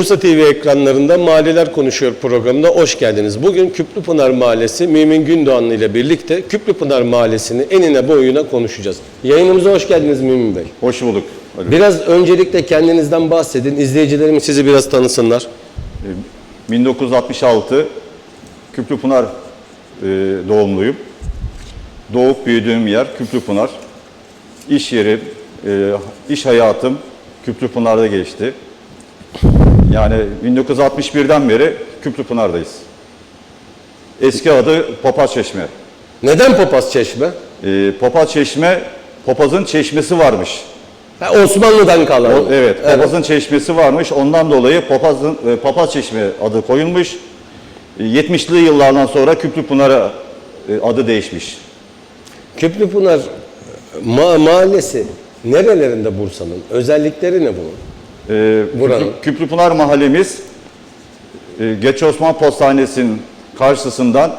Bursa TV ekranlarında Mahalleler Konuşuyor programına hoş geldiniz. Bugün Küplüpınar Mahallesi Mümin Gündoğanlı ile birlikte Küplüpınar Mahallesi'ni enine boyuna konuşacağız. Yayınımıza hoş geldiniz Mümin Bey. Hoş bulduk. Ali. Biraz öncelikle kendinizden bahsedin. İzleyicilerimiz sizi biraz tanısınlar. 1966 Küplüpınar e, doğumluyum. Doğup büyüdüğüm yer Küplüpınar. İş yeri, e, iş hayatım Küplüpınar'da geçti. Yani 1961'den beri Küplüpınar'dayız. Eski adı Papaz Çeşme. Neden Papaz Çeşme? E, Papaz Çeşme, Papaz'ın çeşmesi varmış. Ha, Osmanlı'dan kalan. O- evet, Papaz'ın çeşmesi varmış. Ondan dolayı Papaz'ın e, Papaz Çeşme adı koyulmuş. E, 70'li yıllardan sonra Küplüpınar'a e, adı değişmiş. Küplüpınar ma- mahallesi nerelerinde Bursa'nın? Özellikleri ne bunun? Buranın. Küplü- Küplüpınar mahallemiz e, Geç Osman Postanesi'nin karşısından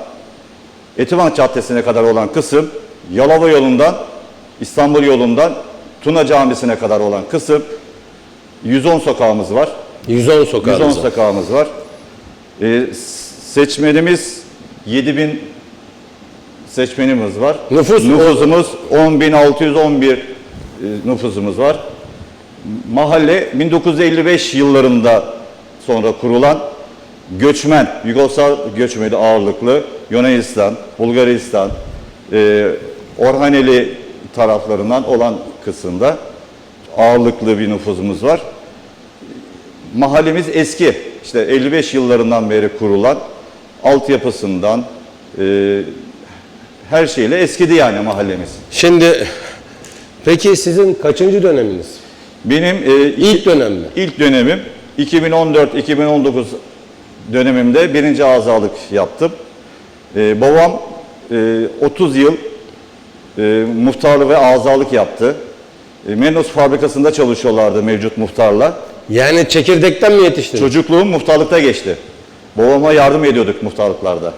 Etivan Caddesi'ne kadar olan kısım, Yalova yolundan, İstanbul yolundan Tuna Camisi'ne kadar olan kısım 110 sokağımız var. 110 sokağımız 110 var. sokağımız var. Ee, seçmenimiz 7000 seçmenimiz var. Nüfus- Nüfusumuz 10.611 e, nüfusumuz var. Mahalle 1955 yıllarında sonra kurulan göçmen, Yugoslav göçmeni ağırlıklı Yunanistan, Bulgaristan, e, Orhaneli taraflarından olan kısımda ağırlıklı bir nüfusumuz var. Mahallemiz eski. İşte 55 yıllarından beri kurulan altyapısından e, her şeyle eskidi yani mahallemiz. Şimdi peki sizin kaçıncı döneminiz? Benim e, iki- İlk dönem mi? ilk dönemim 2014-2019 dönemimde birinci azalık yaptım. E, babam e, 30 yıl e, muhtarlık ve azalık yaptı. E, Menlos fabrikasında çalışıyorlardı mevcut muhtarla. Yani çekirdekten mi yetiştiniz? Çocukluğum muhtarlıkta geçti. Babama yardım ediyorduk muhtarlıklarda.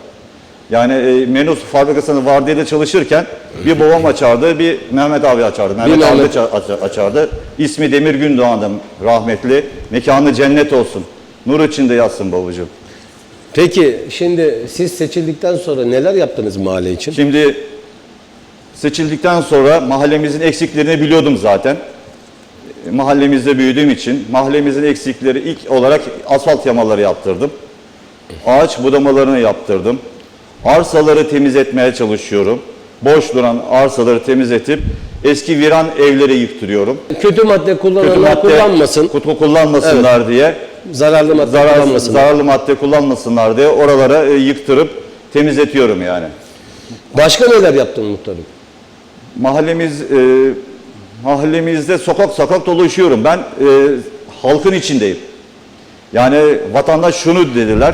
Yani e, Menus fabrikasının vardiyada çalışırken bir babam açardı, bir Mehmet abi açardı. Mehmet abi ça- aç- açardı. İsmi Demir Gündoğan'dı rahmetli. Mekanı cennet olsun. Nur içinde yatsın babacığım. Peki şimdi siz seçildikten sonra neler yaptınız mahalle için? Şimdi seçildikten sonra mahallemizin eksiklerini biliyordum zaten. E, Mahallemizde büyüdüğüm için mahallemizin eksikleri ilk olarak asfalt yamaları yaptırdım. Ağaç budamalarını yaptırdım. Arsaları temizletmeye çalışıyorum. Boş duran arsaları temizletip eski viran evleri yıktırıyorum. Kötü madde kullananlar kullanmasın. kutu kullanmasınlar diye, Zararlı madde zarar, kullanmasın. zararlı madde kullanmasınlar diye oralara e, yıktırıp temizletiyorum yani. Başka neler yaptın muhtarım? Mahallemiz e, mahallemizde sokak sokak dolaşıyorum. Ben e, halkın içindeyim. Yani vatandaş şunu dediler.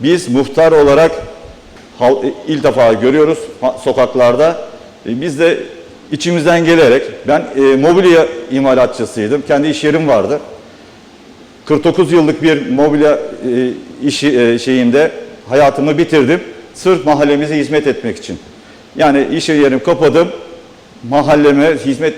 Biz muhtar olarak ilk defa görüyoruz sokaklarda. E, biz de içimizden gelerek ben e, mobilya imalatçısıydım. Kendi iş yerim vardı. 49 yıllık bir mobilya e, işi e, şeyinde hayatımı bitirdim. Sırf mahallemize hizmet etmek için. Yani iş yerimi kapadım. Mahalleme hizmet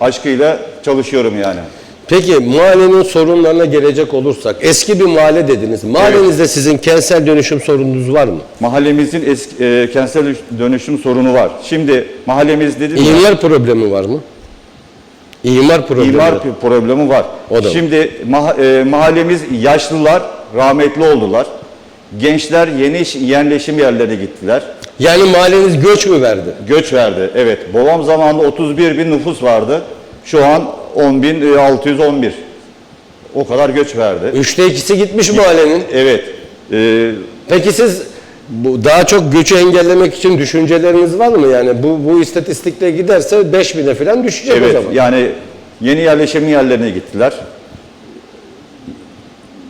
aşkıyla çalışıyorum yani. Peki mahallenin sorunlarına gelecek olursak eski bir mahalle dediniz. Mahallenizde sizin kentsel dönüşüm sorununuz var mı? Mahallemizin eski, e, kentsel dönüşüm sorunu var. Şimdi mahallemiz dedim ya, İmar problemi var mı? İmar problemi. imar problemi var. O da var. Şimdi maha- e, mahallemiz yaşlılar rahmetli oldular. Gençler yeni iş- yerleşim yerlerine gittiler. Yani mahalleniz göç mü verdi? Göç verdi. Evet. Babam zamanında 31 bin nüfus vardı. Şu an 10 bin e, 611. O kadar göç verdi. Üçte ikisi gitmiş mahallenin. Evet. Ee, Peki siz bu daha çok göçü engellemek için düşünceleriniz var mı? Yani bu bu istatistikle giderse 5000'e falan düşecek o evet. zaman. Yani yeni yerleşim yerlerine gittiler.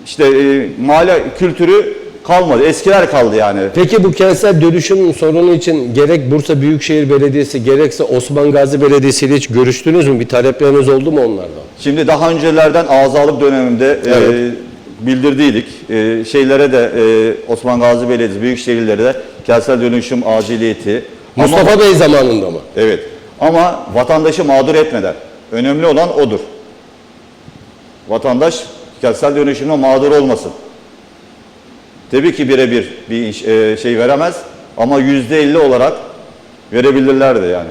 İşte e, mahalle kültürü kalmadı. Eskiler kaldı yani. Peki bu kentsel dönüşüm sorunu için gerek Bursa Büyükşehir Belediyesi gerekse Osman Gazi Belediyesi ile hiç görüştünüz mü? Bir talepleriniz oldu mu onlardan? Şimdi daha öncelerden azalık döneminde e, Evet. bildirdiydik. E, şeylere de e, Osman Gazi Belediyesi, büyük şehirlere de kentsel dönüşüm aciliyeti. Ama- Mustafa Bey zamanında mı? Evet. Ama vatandaşı mağdur etmeden. Önemli olan odur. Vatandaş kentsel dönüşümde mağdur olmasın. Tabii ki birebir bir iş- e, şey veremez ama yüzde elli olarak verebilirlerdi yani.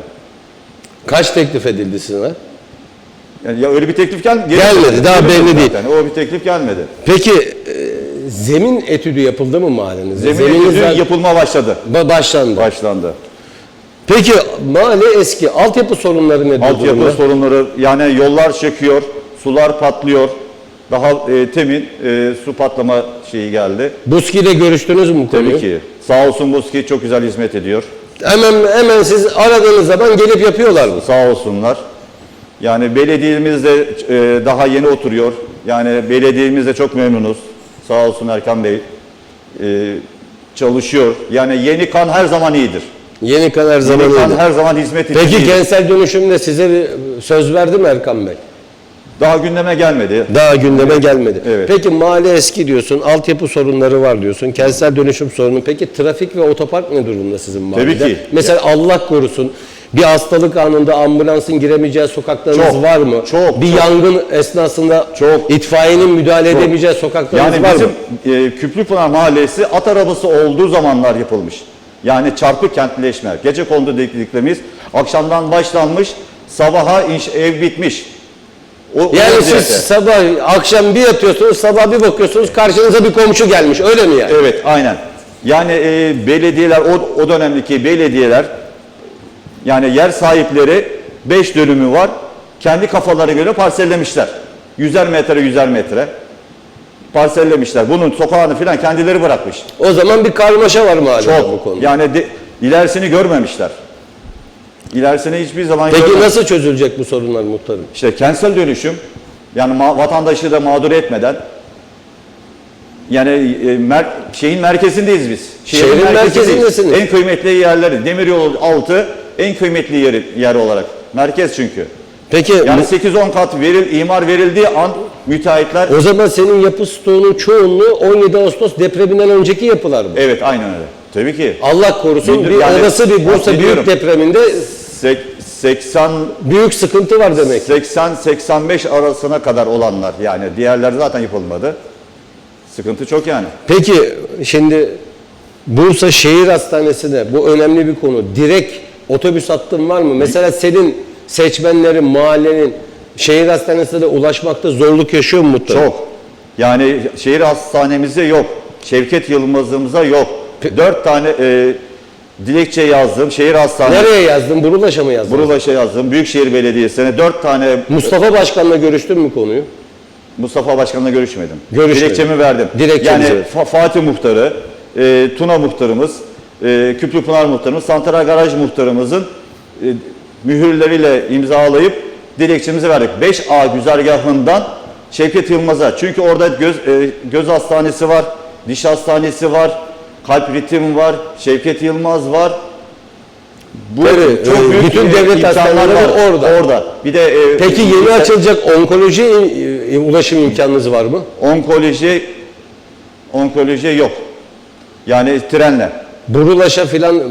Kaç teklif edildi size? yani. Ya öyle bir teklif gel Gelmedi, daha belli değil. O bir teklif gelmedi. Peki e, zemin etüdü yapıldı mı mahallenizde? Zemin etüdü zaten- yapılma başladı. Ba- başlandı. Başlandı. Peki mahalle eski. Altyapı sorunları ne Altyapı durumda? sorunları yani yollar çöküyor, sular patlıyor. Daha e, temin e, su patlama şeyi geldi. Buski ile görüştünüz mü bu konuyu? Tabii ki. Sağ olsun Buski çok güzel hizmet ediyor. Hemen hemen siz aradığınız zaman gelip yapıyorlar mı? Sağ olsunlar. Yani belediyemiz de e, daha yeni oturuyor. Yani belediyemiz de çok memnunuz. Sağ olsun Erkan Bey. E, çalışıyor. Yani yeni kan her zaman iyidir. Yeni kadar zaman Yeni kan oldu. her zaman hizmet için Peki iyidir. kentsel dönüşümde size söz verdi mi Erkan Bey? Daha gündeme gelmedi. Daha gündeme gelmedi. Evet. Peki mahalle eski diyorsun, altyapı sorunları var diyorsun, kentsel dönüşüm sorunu. Peki trafik ve otopark ne durumda sizin mahallede? Tabii ki. Mesela Allah korusun bir hastalık anında ambulansın giremeyeceği sokaklarınız Çok, var mı? çok, Bir çok. yangın esnasında Çok. itfaiyenin müdahale edemeyeceği sokaklarınız Yani var bizim mı? e, Küplüpınar Mahallesi at arabası olduğu zamanlar yapılmış. Yani çarpık kentleşme. Gece kondu dediklerimiz akşamdan başlanmış, sabaha inş, ev bitmiş. O, o Yani vaziyette. siz sabah, akşam bir yatıyorsunuz, sabah bir bakıyorsunuz karşınıza bir komşu gelmiş. Öyle mi yani? Evet, aynen. Yani e, belediyeler, o, o dönemdeki belediyeler, yani yer sahipleri 5 dönümü var. Kendi kafaları göre parsellemişler. Yüzer metre, yüzer metre. Parsellemişler. Bunun sokağını falan kendileri bırakmış. O zaman bir karmaşa var mahallede bu Çok. konuda. Yani de, ilerisini görmemişler. İlerisini hiçbir zaman Peki görmemişler. nasıl çözülecek bu sorunlar muhtarım? İşte kentsel dönüşüm yani vatandaşı da mağdur etmeden yani e, mer- şeyin merkezindeyiz biz. Şehrin merkezindesiniz. En kıymetli yerleri. Demiryolu altı en kıymetli yeri, yer olarak. Merkez çünkü. Peki Yani bu- 8-10 kat veril, imar verildiği an müteahhitler o zaman senin yapı stoğunun çoğunluğu 17 Ağustos depreminden önceki yapılar mı? evet aynen öyle. Tabii ki. Allah korusun Bildir- bir yani- olası bir Bursa büyük depreminde 80 büyük sıkıntı var demek. 80-85 arasına kadar olanlar yani diğerleri zaten yapılmadı. Sıkıntı çok yani. Peki şimdi Bursa Şehir Hastanesi'ne bu önemli bir konu. Direkt otobüs hattın var mı? Mesela senin seçmenlerin, mahallenin şehir hastanesine de ulaşmakta zorluk yaşıyor mu? Çok. Yani şehir hastanemizde yok. Şevket Yılmaz'ımıza yok. Dört tane e, dilekçe yazdım. Şehir hastanesi. Nereye yazdın? Burulaş'a mı yazdın? Burulaş'a yazdım. Büyükşehir Belediyesi'ne dört tane Mustafa Başkan'la görüştün mü konuyu? Mustafa Başkan'la görüşmedim. Görüşmedin. Dilekçemi verdim. Dilekçenizi yani. Fa- Fatih Muhtarı, e, Tuna Muhtarımız, e, Küplüpınar Muhtarımız, Santara Garaj Muhtarımızın e, mühürleriyle imzalayıp dilekçemizi verdik. 5A güzergahından Şevket Yılmaz'a. Çünkü orada göz, e, göz hastanesi var, diş hastanesi var, kalp ritim var, Şevket Yılmaz var. Bu Tabii, e, bütün devlet hastaneleri var. orada. Orada. Bir de e, Peki yeni işte- açılacak onkoloji e, ulaşım imkanınız var mı? Onkoloji onkoloji yok. Yani trenle. Burulaş'a filan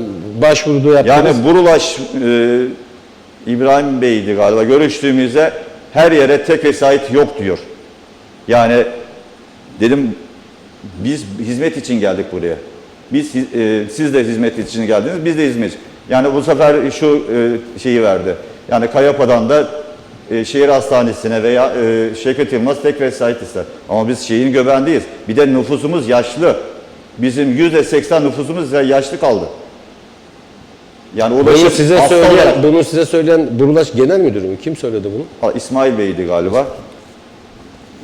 başvurdu yaptınız. Yani Burulaş e, İbrahim Bey'di galiba görüştüğümüzde her yere tek vesait yok diyor. Yani dedim biz hizmet için geldik buraya. Biz e, siz de hizmet için geldiniz, biz de hizmet. Yani bu sefer şu e, şeyi verdi. Yani Kayapa'dan da e, şehir hastanesine veya e, Şevket Yılmaz tek vesait ister. Ama biz şehrin göbeğindeyiz. Bir de nüfusumuz yaşlı. Bizim yüzde seksen nüfusumuz ya- yaşlı kaldı. Yani ulaşım bunu size hasta söyleyen, olarak- bunu size söyleyen Burulaş Genel Müdürü mü? Kim söyledi bunu? Ha, İsmail Bey'di galiba.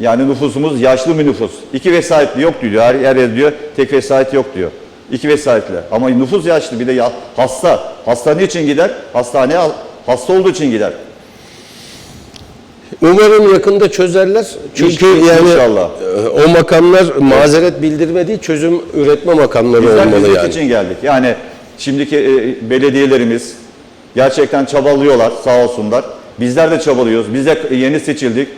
Yani nüfusumuz yaşlı bir nüfus. İki vesayetli yok diyor. Her yer diyor tek vesayet yok diyor. İki vesayetli. Ama nüfus yaşlı bir de ya, hasta. Hasta niçin gider? Hastaneye hasta olduğu için gider. Umarım yakında çözerler. Çünkü İnşallah. yani İnşallah. e, o makamlar mazeret bildirme değil, çözüm üretme makamları Bizler olmalı yani. için geldik. Yani şimdiki e, belediyelerimiz gerçekten çabalıyorlar sağ olsunlar. Bizler de çabalıyoruz. Biz de yeni seçildik.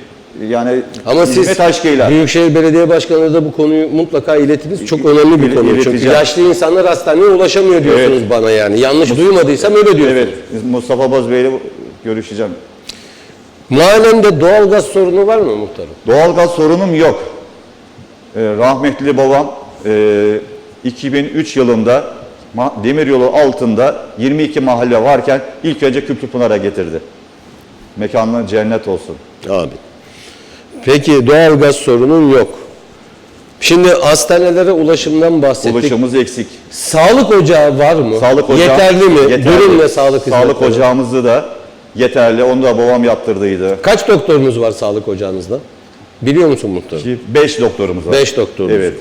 Yani Ama siz hizmet aşkıyla. Büyükşehir Belediye Başkanı da bu konuyu mutlaka iletiniz. Çok önemli bir İle- konu. Çünkü ileteceğim. yaşlı insanlar hastaneye ulaşamıyor diyorsunuz bana yani. Yanlış duymadıysam öyle diyorsunuz. Evet, Mustafa Boz Bey'le görüşeceğim. Mahallemde doğalgaz sorunu var mı muhtarım? Doğalgaz sorunum yok. e, rahmetli babam e, 2003 yılında Ma- Demiryolu altında 22 mahalle varken ilk önce Küplüpınar'a getirdi. Mekanına cennet olsun. Abi. Peki doğalgaz sorunun yok. Şimdi hastanelere ulaşımdan bahsettik. Ulaşımımız eksik. Sağlık ocağı var mı? Sağlık ocağı Yeterli mi? yeterli. Durum ne sağlık hizmetleri? Sağlık ocağımızı da yeterli. Onu da babam yaptırdıydı. Kaç doktorunuz var sağlık ocağınızda? Biliyor musun muhtarım? 5 doktorumuz var. 5 doktorunuz. Evet.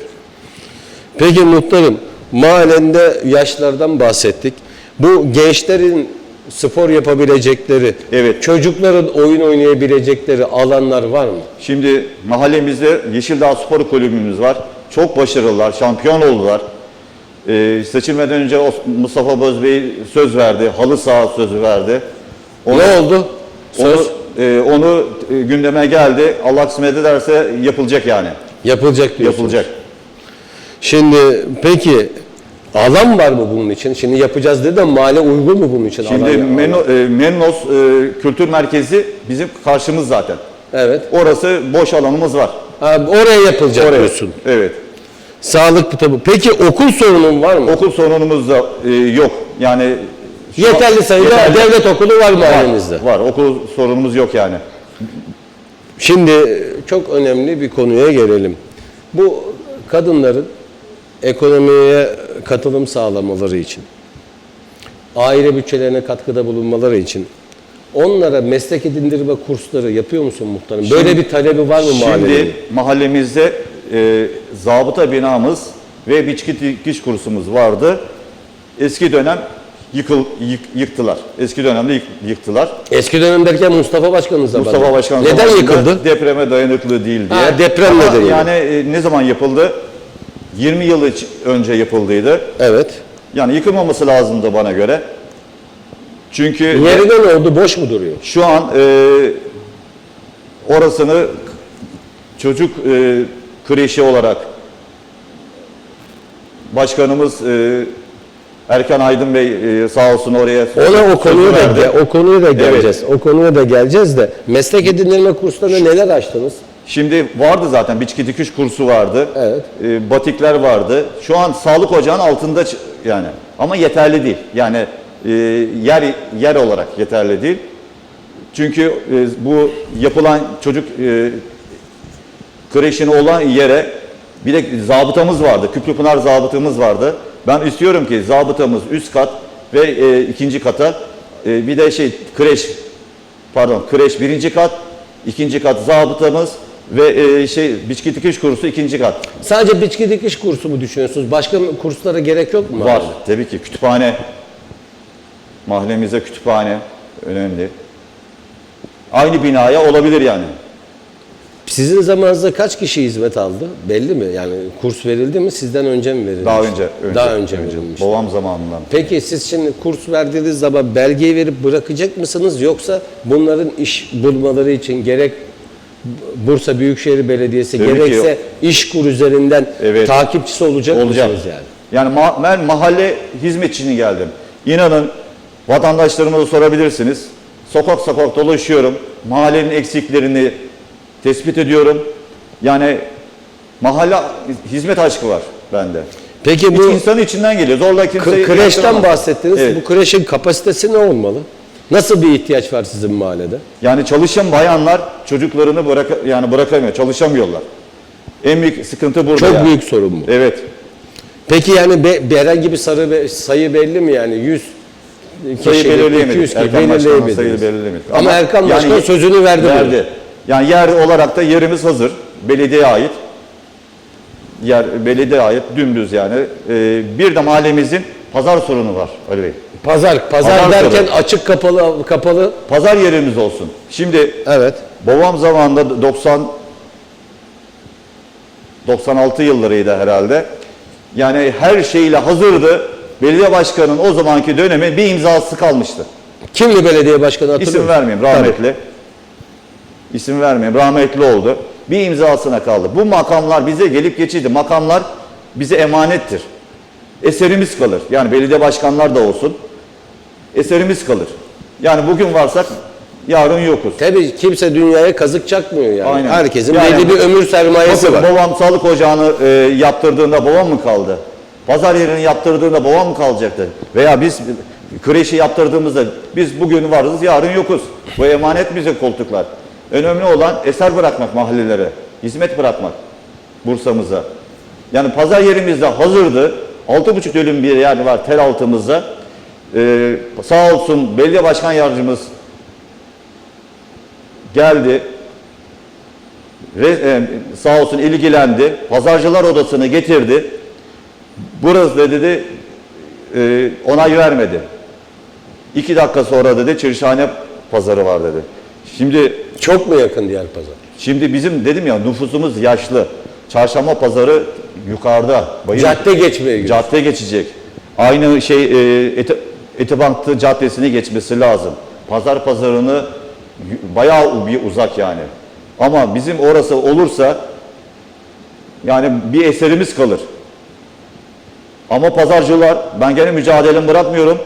Peki muhtarım, mahallende yaşlardan bahsettik. Bu gençlerin spor yapabilecekleri, Evet. çocukların oyun oynayabilecekleri alanlar var mı? Şimdi mahallemizde Yeşildağ Spor Kulübümüz var. Çok başarılılar, şampiyon oldular. Ee, seçilmeden önce Mustafa Bozbey söz verdi, halı saha sözü verdi. Onu, ne oldu? Söz Onu, e, onu e, gündeme geldi. Allah kısmet ederse yapılacak yani. yapılacak diyorsunuz. Yapılacak. Şimdi peki alan var mı bunun için? Şimdi yapacağız dedi de mahalle uygun mu bunun için? Şimdi alan, Meno- e, Menlos e, Kültür Merkezi bizim karşımız zaten. Evet. Orası boş alanımız var. Ha, oraya yapılacak Oraya. diyorsun. Evet. Sağlık tabii. Peki okul sorunun var mı? Okul sorunumuz da e, yok. Yani şu an- Yeterli sayıda Yeterli. devlet okulu var mahallenizde. Var, var. Okul sorunumuz yok yani. Şimdi çok önemli bir konuya gelelim. Bu kadınların ekonomiye katılım sağlamaları için, aile bütçelerine katkıda bulunmaları için onlara meslek edindirme kursları yapıyor musun muhtarım? Böyle bir talebi var mı mahallenin? Şimdi mahallemizde e, zabıta binamız ve biçki dikiş kursumuz vardı. Eski dönem yıkıl, yık- yıktılar. Eski dönemde yık- yıktılar. Eski dönem derken Mustafa Başkan'ın zamanında. Mustafa Başkan Neden yıkıldı? Depreme dayanıklı değil diye. Ha, deprem Ama nedeniyle. Yani e, ne zaman yapıldı? 20 yıl önce yapıldıydı. Evet. Yani yıkılmaması lazımdı bana göre. Çünkü Yerine ne oldu? Boş mu duruyor? Şu an e, orasını çocuk e, kreşi olarak başkanımız e, Erkan Aydın Bey e, sağ olsun oraya Ona o sözü konuya da o konuya da geleceğiz. O konuya da geleceğiz de meslek edindirme kurslarına neler açtınız? Şimdi vardı zaten biçki dikiş kursu vardı. Evet. E, batikler vardı. Şu an sağlık ocağının altında yani ama yeterli değil. Yani e, yer yer olarak yeterli değil. Çünkü e, bu yapılan çocuk e, kreşini olan yere bir de zabıtamız vardı. Küplüpınar zabıtamız vardı. Ben istiyorum ki zabıtamız üst kat ve e, ikinci kata e, bir de şey kreş pardon kreş birinci kat ikinci kat zabıtamız ve e, şey biçki dikiş kursu ikinci kat Sadece biçki dikiş kursu mu düşünüyorsunuz? Başka kurslara gerek yok mu? var. Tabii ki kütüphane mahallemizde kütüphane önemli. Aynı binaya olabilir yani. Sizin zamanınızda kaç kişi hizmet aldı? Belli mi? Yani kurs verildi mi? Sizden önce mi verildi? Daha önce, önce Daha önce, verilmiş. Babam zamanından. Peki siz şimdi kurs verdiğiniz zaman belgeyi verip bırakacak mısınız? Yoksa bunların iş bulmaları için gerek Bursa Büyükşehir Belediyesi ki gerekse iş kur üzerinden Evet. takipçisi olacak Olacak. mısınız yani? Yani ma- ben mahalle hizmetçini geldim. İnanın vatandaşlarıma da sorabilirsiniz. Sokak sokak dolaşıyorum. Mahallenin eksiklerini tespit ediyorum. Yani mahalle hizmet aşkı var bende. Peki Bu insanın içinden geliyor. Zorla kimseyi kreşten bahsettiniz. Evet. Bu kreşin kapasitesi ne olmalı? Nasıl bir ihtiyaç var sizin mahallede? Yani çalışan bayanlar çocuklarını bırak yani bırakamıyor, çalışamıyorlar. En büyük sıkıntı burada. Çok yani. büyük sorun bu. Evet. Peki yani be, herhangi bir sarı be- sayı belli mi yani 100 Sayı belirleyemedik. 200 kişi Erkan Başkan'ın belirleyemediniz. sayı belirleyemedik. Ama, Erkan Başkan sözünü verdi. Verdi. Yani yer olarak da yerimiz hazır. Belediyeye ait. Yer belediyeye ait dümdüz yani. Ee, bir de mahallemizin pazar sorunu var Ali Bey. Pazar, pazar, Pazar derken sorunu. açık kapalı kapalı. Pazar yerimiz olsun. Şimdi Evet. babam zamanında 90 96 yıllarıydı herhalde. Yani her şeyle hazırdı. Belediye başkanının o zamanki dönemi bir imzası kalmıştı. Kimli belediye başkanı hatırlıyor İsim musun? vermeyeyim rahmetli. İsim vermeyeyim rahmetli oldu. Bir imzasına kaldı. Bu makamlar bize gelip geçici. Makamlar bize emanettir. Eserimiz kalır. Yani belediye başkanlar da olsun. Eserimiz kalır. Yani bugün varsak yarın yokuz. Tabii kimse dünyaya kazık çakmıyor yani. Aynen. Herkesin Yani- belli bir ömür sermayesi Bakın var. babam sağlık ocağını e, yaptırdığında babam mı kaldı? Pazar yerini yaptırdığında babam mı kalacaktı? Veya biz kreşi yaptırdığımızda biz bugün varız yarın yokuz. Bu emanet bize koltuklar. Önemli olan eser bırakmak mahallelere, hizmet bırakmak Bursa'mıza. Yani pazar yerimizde hazırdı. 6,5 dönüm bir yer var tel altımızda. Ee, sağ olsun belediye başkan yardımcımız geldi. Re- e, sağ olsun ilgilendi. Pazarcılar odasını getirdi. Burası da dedi e, onay vermedi. İki dakika sonra dedi Çırşhane pazarı var dedi. Şimdi Çok mu yakın diğer pazar? şimdi bizim dedim ya nüfusumuz yaşlı. Çarşamba pazarı yukarıda. Bayır, Cadde geçmeye gidiyor. cadde geçecek. Aynı şey e, Eti, Etibank'ta caddesini geçmesi lazım. Pazar pazarını bayağı bir uzak yani. Ama bizim orası olursa yani bir eserimiz kalır. Ama pazarcılar, ben gene mücadelemi bırakmıyorum.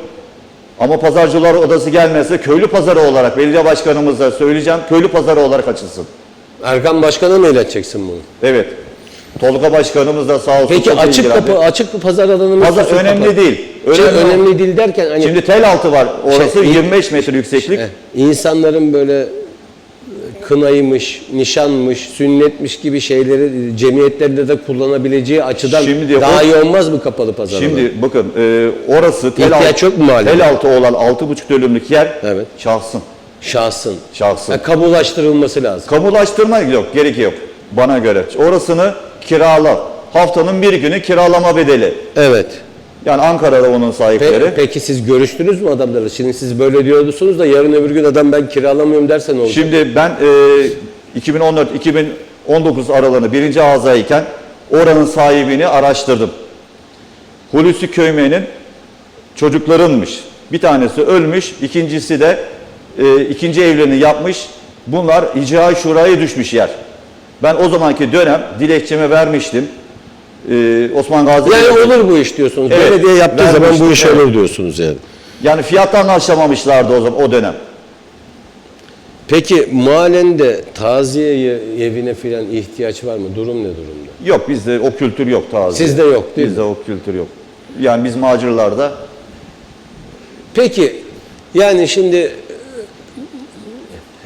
Ama pazarcılar odası gelmezse köylü pazarı olarak belediye başkanımıza söyleyeceğim. Köylü pazarı olarak açılsın. Erkan Başkan'a mı ileteceksin bunu? Evet. Tolga başkanımız da sağ olsun. Peki çok açık ilgilendi. kapı, açık pazar alanı mı? Pazar önemli kapalı? değil. Şey, Önemli, önemli değil derken hani Şimdi tel altı var. Orası Şey, 25 metre yükseklik. Eh, insanların böyle e, kınaymış, nişanmış, sünnetmiş gibi şeyleri cemiyetlerde de kullanabileceği açıdan Şimdi daha o- iyi olmaz mı kapalı pazar alanı? Şimdi bakın e, orası tel İhtiyaç altı, yok mu tel altı olan 6,5 dönümlük yer Evet. şahsın. Şahsın. Şahsın. Ha, kamulaştırılması lazım. Kamulaştırma yok, gerek yok bana göre. Orasını kirala. Haftanın bir günü kiralama bedeli. Evet. Yani Ankara'da onun Pe- sahipleri. peki siz görüştünüz mü adamlarla? Şimdi siz böyle diyordunuz da yarın öbür gün adam ben kiralamıyorum derse ne olacak? Şimdi ben e, 2014-2019 aralığını birinci ağzayken oranın sahibini araştırdım. Hulusi Köymen'in çocuklarınmış. Bir tanesi ölmüş, ikincisi de e, ikinci evlerini yapmış. Bunlar icra şuraya düşmüş yer. Ben o zamanki dönem dilekçemi vermiştim. E, Osman Gazi yani olur bu iş diyorsunuz. Evet, Belediye yaptığı zaman bu iş evet. olur diyorsunuz yani. Yani fiyatla anlaşamamışlardı o zaman o dönem. Peki mahallende taziye ye- evine filan ihtiyaç var mı? Durum ne durumda? Yok bizde o kültür yok taze. Sizde yok değil Bizde o kültür yok. Yani biz macirlarda Peki yani şimdi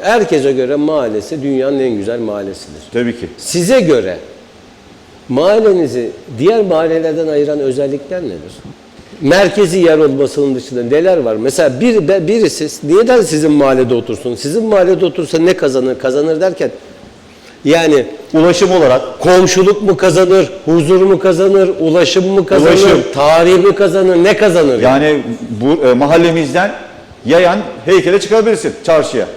herkese göre mahallesi dünyanın en güzel mahallesidir. tabii ki. Size göre mahallenizi diğer mahallelerden ayıran özellikler nedir? Merkezi yer olmasının dışında neler var? Mesela bir, birisi neden sizin mahallede otursun? Sizin mahallede otursa ne kazanır? Kazanır derken yani Ulaşım olarak komşuluk mu kazanır, huzur mu kazanır, ulaşım mı kazanır, Ulaşım. tarih mi kazanır, ne kazanır? yani bu e, mahallemizden yayan heykele çıkabilirsin çarşıya.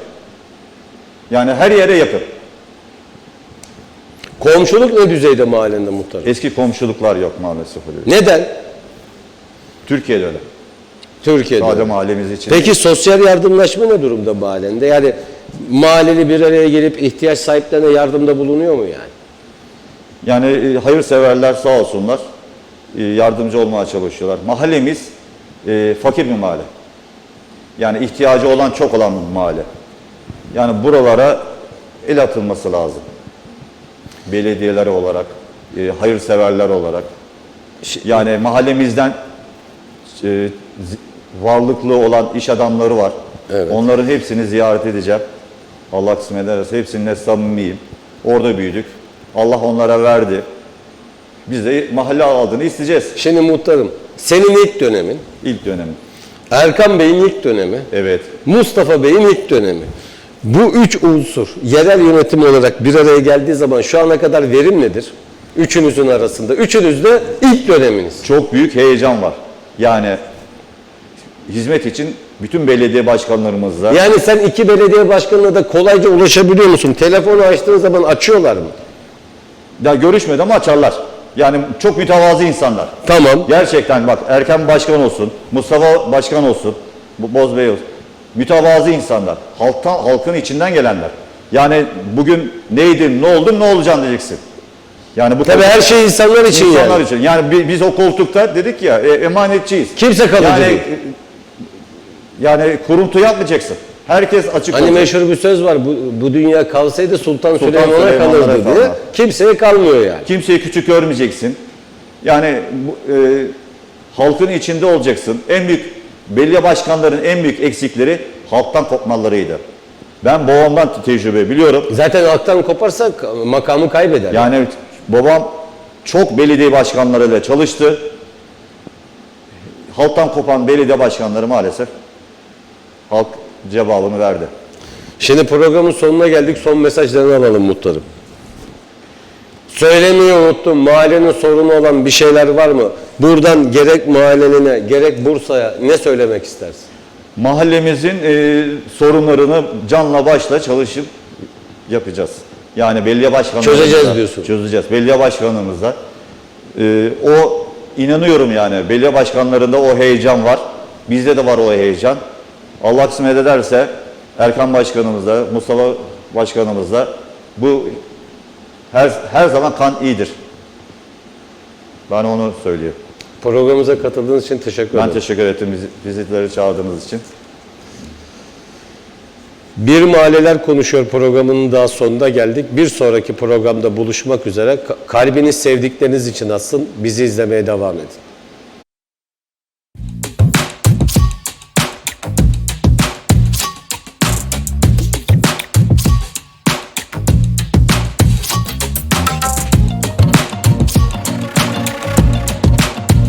Yani her yere yakın. Komşuluk ne düzeyde mahallende muhtarım? Eski komşuluklar yok maalesef öyle. Neden? Türkiye'de öyle. Türkiye'de. Sadece mahallemiz için. Peki sosyal yardımlaşma ne durumda mahallende? Yani mahalleli bir araya gelip ihtiyaç sahiplerine yardımda bulunuyor mu yani? Yani e, hayırseverler sağ olsunlar e, yardımcı olmaya çalışıyorlar. Mahallemiz e, fakir bir mahalle. Yani ihtiyacı olan çok olan bir mahalle. Yani buralara el atılması lazım. Belediyeler olarak, e, hayırseverler olarak. Yani mahallemizden e, varlıklı olan iş adamları var. Evet. Onların hepsini ziyaret edeceğim. Allah kısmet ederse hepsinle samimiyim. Orada büyüdük. Allah onlara verdi. Biz de mahalle aldığını isteyeceğiz Şimdi muhtarım, senin ilk dönemin, ilk dönemi. Erkan Bey'in ilk dönemi, Evet. Mustafa Bey'in ilk dönemi. Bu üç unsur yerel yönetim olarak bir araya geldiği zaman şu ana kadar verim nedir? Üçünüzün arasında. Üçünüz de ilk döneminiz. Çok büyük heyecan var. Yani hizmet için bütün belediye başkanlarımızla Yani sen iki belediye başkanına da kolayca ulaşabiliyor musun? Telefonu açtığın zaman açıyorlar mı? ya görüşmedi ama açarlar. Yani çok mütevazı insanlar. Tamam. Gerçekten bak Erken Başkan olsun, Mustafa Başkan olsun, Bozbey olsun. Mütevazı insanlar. Halktan, halkın içinden gelenler. Yani bugün neydim, ne oldum, ne olacağım diyeceksin. Yani bu Tabii her şey insanlar için insanlar yani. için. Yani bi- biz o koltukta dedik ya e, emanetçiyiz. Kimse kalıcı yani, değil. e, Yani kuruntu yapmayacaksın. Herkes açık Hani olacak. meşhur bir söz var. Bu, bu dünya kalsaydı Sultan, Sultan Süleyman'a Süleymanlara kalırdı diye. kalmaz. Kimseye kalmıyor yani. Kimseyi küçük görmeyeceksin. Yani bu, e, halkın içinde olacaksın. En büyük belediye başkanların en büyük eksikleri halktan kopmalarıydı. Ben babamdan tecrübe biliyorum. Zaten halktan koparsak makamı kaybeder. Yani babam çok belediye başkanlarıyla çalıştı. Halktan kopan belediye başkanları maalesef halk cevabını verdi. Şimdi programın sonuna geldik. Son mesajlarını alalım muhtarım. Söylemeyi unuttum. Mahallenin sorunu olan bir şeyler var mı? Buradan gerek mahallenine gerek Bursa'ya ne söylemek istersin? Mahallemizin e, sorunlarını canla başla çalışıp yapacağız. Yani belediye başkanlarımızla Çözeceğiz diyorsun. Çözeceğiz. Belediye başkanımızla. E, o inanıyorum yani belediye başkanlarında o heyecan var. Bizde de var o heyecan. Allah kısmet ederse Erkan Başkanımızla, Mustafa Başkanımızla bu her her zaman kan iyidir. Ben onu söylüyorum. Programımıza katıldığınız için teşekkür Ben ederim. teşekkür ettim bizleri çağırdığınız için. Bir Mahalleler Konuşuyor programının daha sonuna geldik. Bir sonraki programda buluşmak üzere. Ka- Kalbiniz sevdikleriniz için atsın. Bizi izlemeye devam edin.